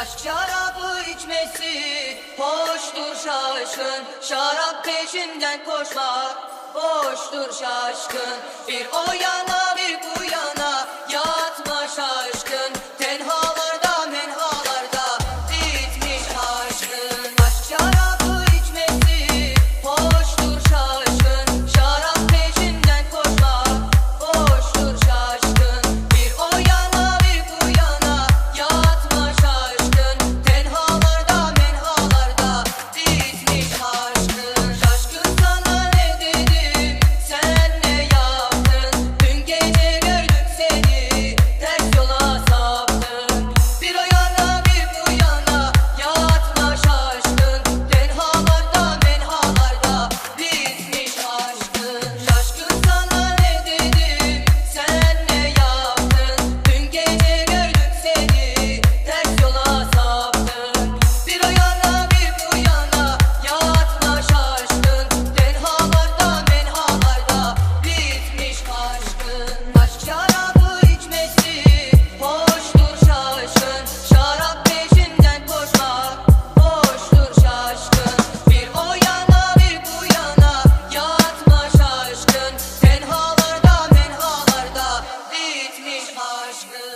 Aşk şarabı içmesi hoştur şaşkın. Şarap peşinden koşmak boştur şaşkın. Bir o yana Nashville.